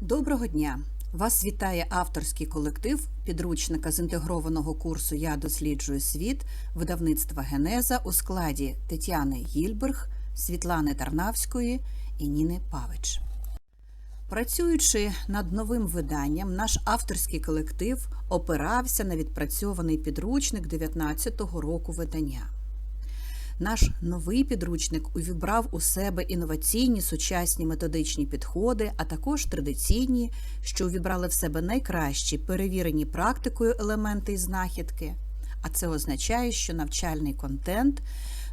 Доброго дня! Вас вітає авторський колектив підручника з інтегрованого курсу Я досліджую світ видавництва Генеза у складі Тетяни Гільберг, Світлани Тарнавської і Ніни Павич. Працюючи над новим виданням, наш авторський колектив опирався на відпрацьований підручник 19-го року видання. Наш новий підручник увібрав у себе інноваційні сучасні методичні підходи, а також традиційні, що увібрали в себе найкращі перевірені практикою елементи і знахідки. А це означає, що навчальний контент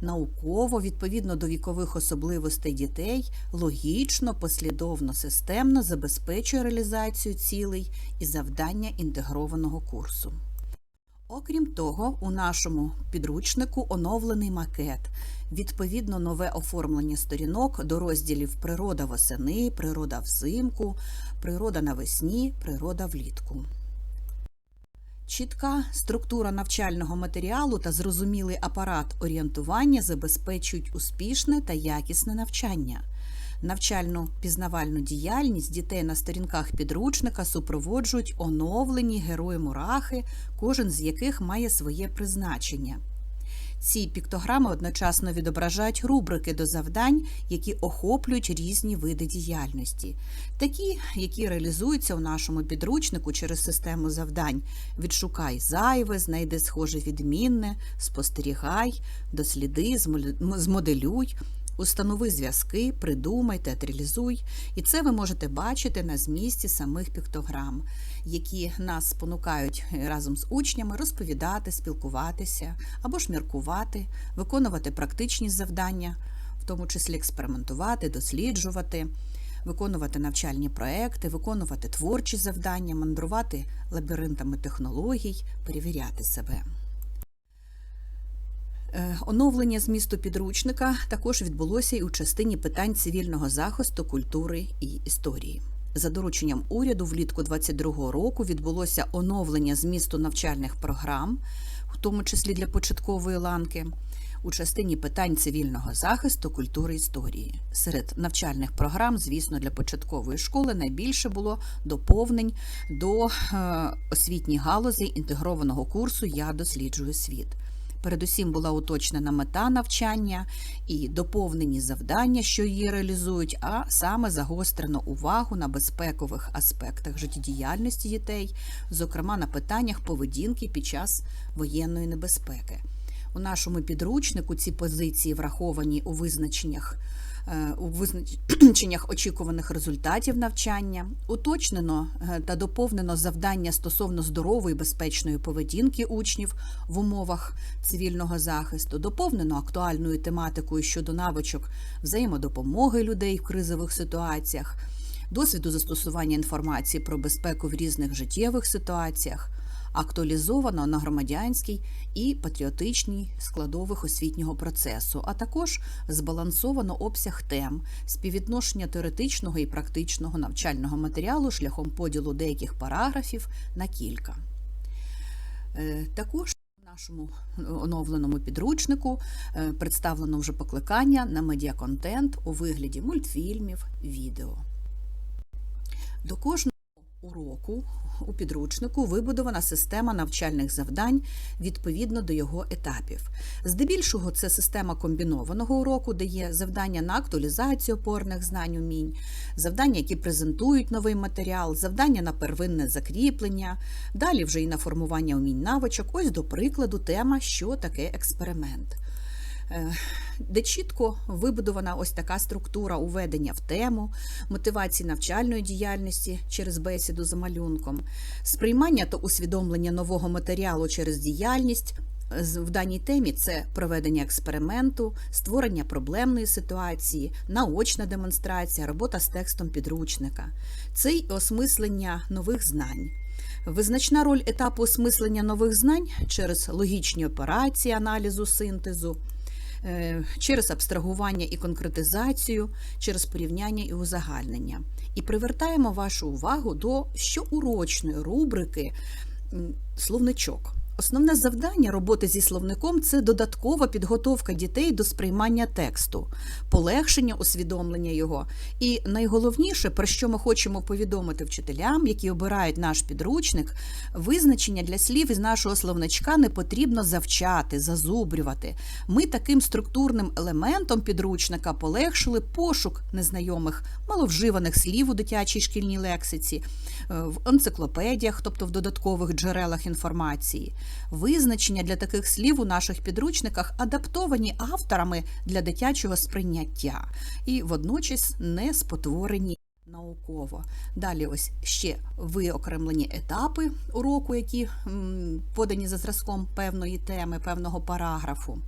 науково, відповідно до вікових особливостей дітей, логічно, послідовно, системно забезпечує реалізацію цілей і завдання інтегрованого курсу. Окрім того, у нашому підручнику оновлений макет, відповідно нове оформлення сторінок до розділів Природа восени, природа взимку, природа навесні, природа влітку. Чітка структура навчального матеріалу та зрозумілий апарат орієнтування забезпечують успішне та якісне навчання. Навчальну пізнавальну діяльність дітей на сторінках підручника супроводжують оновлені герої мурахи, кожен з яких має своє призначення. Ці піктограми одночасно відображають рубрики до завдань, які охоплюють різні види діяльності, такі, які реалізуються у нашому підручнику через систему завдань: відшукай зайве, знайди схоже відмінне, спостерігай, досліди, змоделюй. Установи зв'язки, придумай, театралізуй. І це ви можете бачити на змісті самих піктограм, які нас спонукають разом з учнями розповідати, спілкуватися або ж міркувати, виконувати практичні завдання, в тому числі експериментувати, досліджувати, виконувати навчальні проекти, виконувати творчі завдання, мандрувати лабіринтами технологій, перевіряти себе. Е, Оновлення змісту підручника також відбулося і у частині питань цивільного захисту, культури і історії. За дорученням уряду влітку 2022 року відбулося оновлення змісту навчальних програм, в тому числі для початкової ланки, у частині питань цивільного захисту, культури історії. Серед навчальних програм, звісно, для початкової школи найбільше було доповнень до е, освітніх галузей інтегрованого курсу Я досліджую світ. Передусім була уточнена мета навчання і доповнені завдання, що її реалізують, а саме загострено увагу на безпекових аспектах життєдіяльності дітей, зокрема на питаннях поведінки під час воєнної небезпеки. У нашому підручнику ці позиції враховані у визначеннях. У визначеннях очікуваних результатів навчання уточнено та доповнено завдання стосовно здорової і безпечної поведінки учнів в умовах цивільного захисту, доповнено актуальною тематикою щодо навичок взаємодопомоги людей в кризових ситуаціях, досвіду застосування інформації про безпеку в різних життєвих ситуаціях. Актуалізовано на громадянській і патріотичній складових освітнього процесу, а також збалансовано обсяг тем, співвідношення теоретичного і практичного навчального матеріалу шляхом поділу деяких параграфів на кілька. Також в нашому оновленому підручнику представлено вже покликання на медіаконтент у вигляді мультфільмів, відео. До кожного уроку у підручнику вибудована система навчальних завдань відповідно до його етапів. Здебільшого, це система комбінованого уроку, де є завдання на актуалізацію опорних знань умінь, завдання, які презентують новий матеріал, завдання на первинне закріплення, далі вже і на формування умінь навичок. Ось до прикладу, тема, що таке експеримент де чітко вибудована ось така структура уведення в тему, мотивації навчальної діяльності через бесіду за малюнком, сприймання та усвідомлення нового матеріалу через діяльність. В даній темі це проведення експерименту, створення проблемної ситуації, наочна демонстрація, робота з текстом підручника, це й осмислення нових знань. Визначна роль етапу осмислення нових знань через логічні операції аналізу синтезу. Через абстрагування і конкретизацію, через порівняння і узагальнення. І привертаємо вашу увагу до щоурочної рубрики словничок. Основне завдання роботи зі словником це додаткова підготовка дітей до сприймання тексту, полегшення усвідомлення його. І найголовніше, про що ми хочемо повідомити вчителям, які обирають наш підручник, визначення для слів із нашого словничка не потрібно завчати, зазубрювати. Ми таким структурним елементом підручника полегшили пошук незнайомих маловживаних слів у дитячій шкільній лексиці, е, в енциклопедіях, тобто в додаткових джерелах інформації. Визначення для таких слів у наших підручниках адаптовані авторами для дитячого сприйняття і водночас не спотворені науково. Далі ось ще виокремлені етапи уроку, які подані за зразком певної теми, певного параграфу.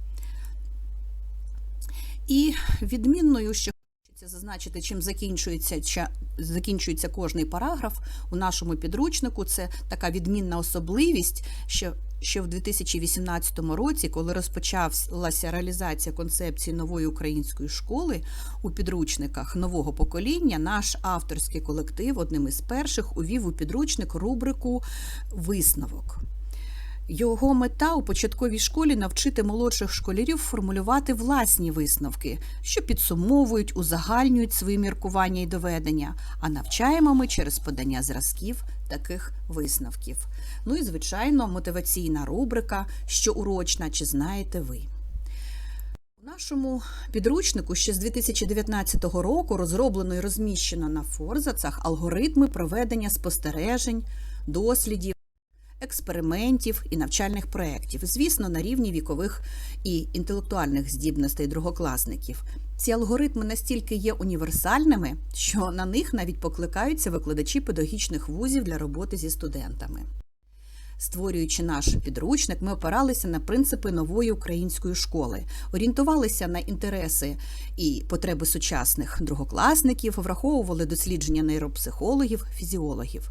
І відмінною, що хочеться зазначити, чим закінчується, закінчується кожний параграф у нашому підручнику, це така відмінна особливість, що ще в 2018 році, коли розпочалася реалізація концепції нової української школи у підручниках нового покоління, наш авторський колектив одним із перших увів у підручник рубрику Висновок. Його мета у початковій школі навчити молодших школярів формулювати власні висновки, що підсумовують, узагальнюють свої міркування і доведення, а навчаємо ми через подання зразків таких висновків. Ну і, звичайно, мотиваційна рубрика, що урочна, чи знаєте ви. У нашому підручнику ще з 2019 року розроблено і розміщено на форзацах алгоритми проведення спостережень, дослідів, експериментів і навчальних проєктів, звісно, на рівні вікових і інтелектуальних здібностей другокласників. Ці алгоритми настільки є універсальними, що на них навіть покликаються викладачі педагогічних вузів для роботи зі студентами. Створюючи наш підручник, ми опиралися на принципи нової української школи, орієнтувалися на інтереси і потреби сучасних другокласників, враховували дослідження нейропсихологів, фізіологів.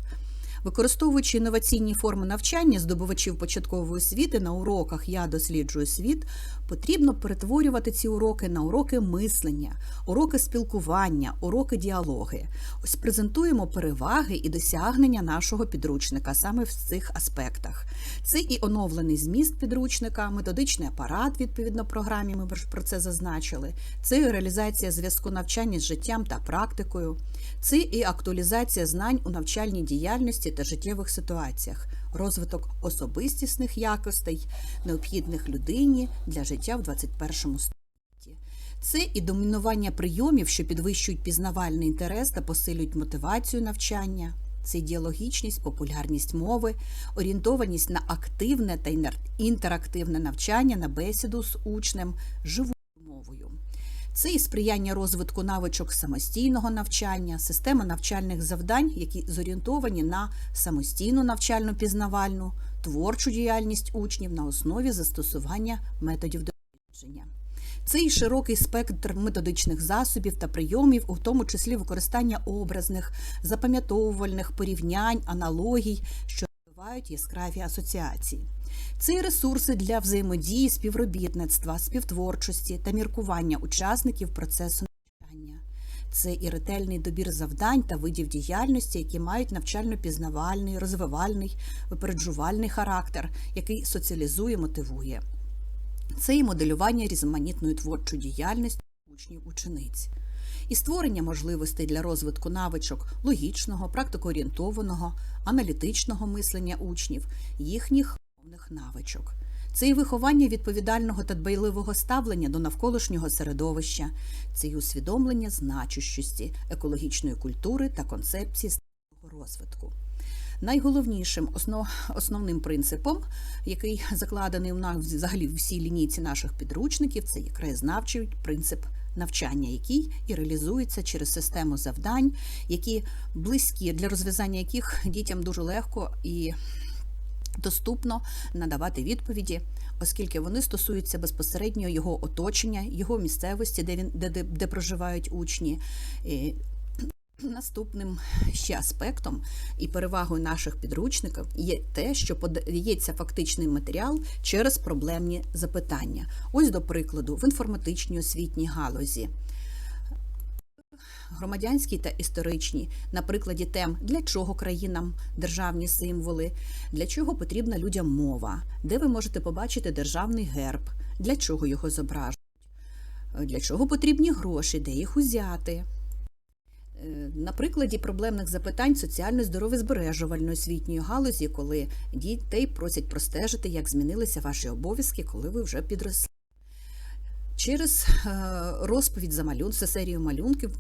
Використовуючи інноваційні форми навчання здобувачів початкової освіти на уроках Я досліджую світ, потрібно перетворювати ці уроки на уроки мислення, уроки спілкування, уроки діалоги. Ось презентуємо переваги і досягнення нашого підручника саме в цих аспектах. Це і оновлений зміст підручника, методичний апарат відповідно програмі. Ми про це зазначили. Це і реалізація зв'язку навчання з життям та практикою. Це і актуалізація знань у навчальній діяльності та життєвих ситуаціях, розвиток особистісних якостей, необхідних людині для життя в 21 столітті. Це і домінування прийомів, що підвищують пізнавальний інтерес та посилюють мотивацію навчання. Це діалогічність, популярність мови, орієнтованість на активне та інтерактивне навчання на бесіду з учнем, мовою. Це і сприяння розвитку навичок самостійного навчання, система навчальних завдань, які зорієнтовані на самостійну навчальну пізнавальну, творчу діяльність учнів на основі застосування методів дослідження. Це і широкий спектр методичних засобів та прийомів, у тому числі використання образних, запам'ятовувальних порівнянь, аналогій, що розвивають яскраві асоціації. Це і ресурси для взаємодії, співробітництва, співтворчості та міркування учасників процесу навчання. Це і ретельний добір завдань та видів діяльності, які мають навчально-пізнавальний, розвивальний, випереджувальний характер, який соціалізує, мотивує. Це і моделювання різноманітної творчої діяльності учнів учениць. І створення можливостей для розвитку навичок логічного, практикоорієнтованого, аналітичного мислення учнів, їхніх мовних навичок. Це і виховання відповідального та дбайливого ставлення до навколишнього середовища, це і усвідомлення значущості екологічної культури та концепції розвитку. Найголовнішим основ, основним принципом, який закладений у нас взагалі в всій лінійці наших підручників, це є краєзнавчий принцип навчання, який і реалізується через систему завдань, які близькі для розв'язання яких дітям дуже легко і доступно надавати відповіді, оскільки вони стосуються безпосередньо його оточення, його місцевості, де він де, де, де проживають учні. Наступним ще аспектом і перевагою наших підручників є те, що подається фактичний матеріал через проблемні запитання. Ось, до прикладу, в інформатичній освітній галузі. громадянські та історичні, на прикладі тем, для чого країнам державні символи, для чого потрібна людям мова, де ви можете побачити державний герб, для чого його зображують, для чого потрібні гроші, де їх узяти. Е, На прикладі проблемних запитань соціально-здоров'я-збережувальної освітньої галузі, коли дітей просять простежити, як змінилися ваші обов'язки, коли ви вже підросли. Через е, розповідь за малюнок, це серію малюнків,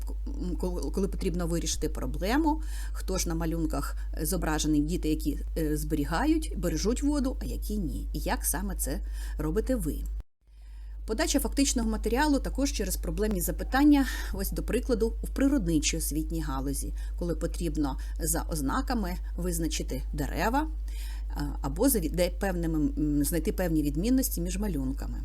коли потрібно вирішити проблему, хто ж на малюнках зображений діти, які е, зберігають, бережуть воду, а які ні. І як саме це робите ви. Подача фактичного матеріалу також через проблемні запитання, ось до прикладу, в природничій освітній галузі, коли потрібно за ознаками визначити дерева або знайти певні відмінності між малюнками.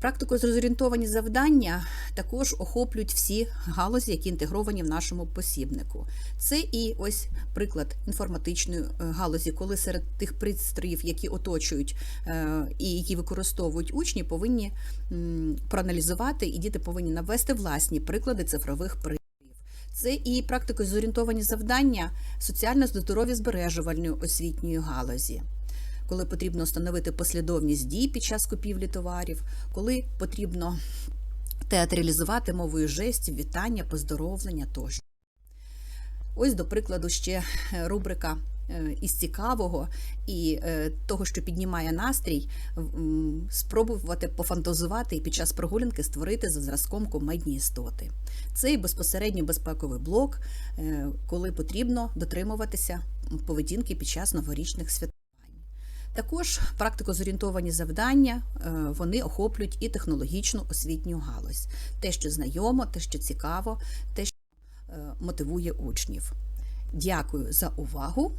Практико зорієнтовані завдання також охоплюють всі галузі, які інтегровані в нашому посібнику. Це і ось приклад інформатичної е, галузі, коли серед тих пристроїв, які оточують е, і які використовують учні, повинні проаналізувати, і діти повинні навести власні приклади цифрових пристроїв. Це і практико зорієнтовані завдання соціально-здоров'я збережувальної освітньої галузі коли потрібно встановити послідовність дій під час купівлі товарів, коли потрібно театралізувати мовою жестів, вітання, поздоровлення тощо. Ось, до прикладу, ще е, рубрика е, із цікавого і е, того, що піднімає настрій, спробувати пофантазувати і під час прогулянки створити за зразком комедні істоти. Це і безпосередньо безпековий блок, коли потрібно дотримуватися поведінки під час новорічних свят. Також практико-зорієнтовані завдання е, вони охоплюють і технологічну освітню галузь. Те, що знайомо, те, що цікаво, те, що е, мотивує учнів. Дякую за увагу.